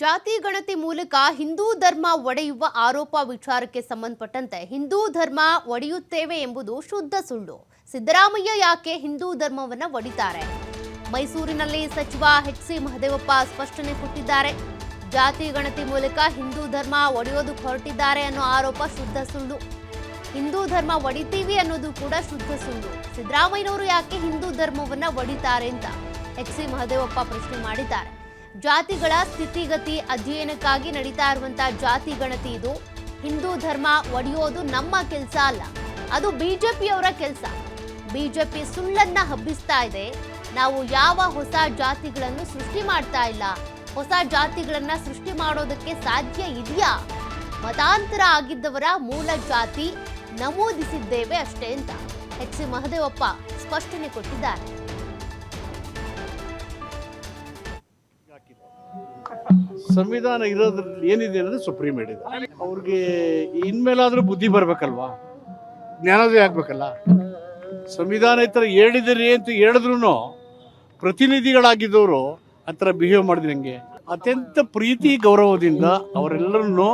ಜಾತಿ ಗಣತಿ ಮೂಲಕ ಹಿಂದೂ ಧರ್ಮ ಒಡೆಯುವ ಆರೋಪ ವಿಚಾರಕ್ಕೆ ಸಂಬಂಧಪಟ್ಟಂತೆ ಹಿಂದೂ ಧರ್ಮ ಒಡೆಯುತ್ತೇವೆ ಎಂಬುದು ಶುದ್ಧ ಸುಳ್ಳು. ಸಿದ್ದರಾಮಯ್ಯ ಯಾಕೆ ಹಿಂದೂ ಧರ್ಮವನ್ನು ಒಡಿತಾರೆ? ಮೈಸೂರಿನಲ್ಲಿ ಸಚಿವ ಎಚ್ ಸಿ ಮಹದೇವಪ್ಪ ಸ್ಪಷ್ಟನೆ ಕೊಟ್ಟಿದ್ದಾರೆ. ಜಾತಿ ಗಣತಿ ಮೂಲಕ ಹಿಂದೂ ಧರ್ಮ ಒಡೆಯೋದು ಹೊರಟಿದ್ದಾರೆ ಅನ್ನೋ ಆರೋಪ ಶುದ್ಧ ಸುಳ್ಳು. ಹಿಂದೂ ಧರ್ಮ ಒಡಿತೀವಿ ಅನ್ನೋದು ಕೂಡ ಶುದ್ಧ ಸುಳ್ಳು. ಸಿದ್ದರಾಮಯ್ಯನವರು ಯಾಕೆ ಹಿಂದೂ ಧರ್ಮವನ್ನು ಒಡಿತಾರೆ ಅಂತ ಎಚ್ ಸಿ ಮಹದೇವಪ್ಪ ಪ್ರಶ್ನೆ ಮಾಡಿದ್ದಾರೆ. ಜಾತಿಗಳ ಸ್ಥಿತಿಗತಿ ಅಧ್ಯಯನಕ್ಕಾಗಿ ನಡೀತಾ ಇರುವಂತಹ ಜಾತಿ ಗಣತಿ ಇದು. ಹಿಂದೂ ಧರ್ಮ ಒಡೆಯೋದು ನಮ್ಮ ಕೆಲಸ ಅಲ್ಲ. ಅದು ಬಿಜೆಪಿಯವರ ಕೆಲಸ. ಬಿಜೆಪಿ ಸುಳ್ಳನ್ನ ಹಬ್ಬಿಸ್ತಾ ಇದೆ. ನಾವು ಯಾವ ಹೊಸ ಜಾತಿಗಳನ್ನು ಸೃಷ್ಟಿ ಮಾಡ್ತಾ ಇಲ್ಲ. ಹೊಸ ಜಾತಿಗಳನ್ನ ಸೃಷ್ಟಿ ಮಾಡೋದಕ್ಕೆ ಸಾಧ್ಯ ಇದೆಯಾ? ಮತಾಂತರ ಆಗಿದ್ದವರ ಮೂಲ ಜಾತಿ ನಮೂದಿಸಿದ್ದೇವೆ ಅಷ್ಟೇ ಅಂತ. ಎಚ್ ಸಿ ಮಹದೇವಪ್ಪ ಸ್ಪಷ್ಟನೆ ಕೊಟ್ಟಿದ್ದಾರೆ. ಸಂವಿಧಾನ ಇರೋದ್ರಲ್ಲಿ ಏನಿದೆ ಅನ್ನೋದು ಸುಪ್ರೀಂ ಹೇಳಿದೆ. ಅವ್ರಿಗೆ ಇನ್ಮೇಲಾದ್ರೂ ಬುದ್ಧಿ ಬರ್ಬೇಕಲ್ವಾ? ಜ್ಞಾನೋದಯ ಆಗ್ಬೇಕಲ್ಲ? ಸಂವಿಧಾನ ಈ ಥರ ಹೇಳಿದಿರಿ ಅಂತ ಹೇಳಿದ್ರು ಪ್ರತಿನಿಧಿಗಳಾಗಿದ್ದವರು ಆ ಥರ ಬಿಹೇವ್ ಮಾಡಿದ್ರೆ ನಂಗೆ ಅತ್ಯಂತ ಪ್ರೀತಿ, ಗೌರವದಿಂದ ಅವರೆಲ್ಲರನ್ನು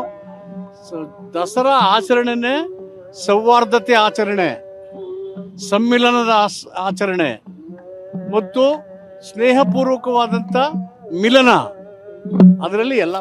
ದಸರಾ ಆಚರಣೆನೇ ಸೌಹಾರ್ದತೆ ಆಚರಣೆ, ಸಮ್ಮಿಲನದ ಆಚರಣೆ ಮತ್ತು ಸ್ನೇಹಪೂರ್ವಕವಾದಂಥ ಮಿಲನ. ಅದರಲ್ಲಿ ಎಲ್ಲ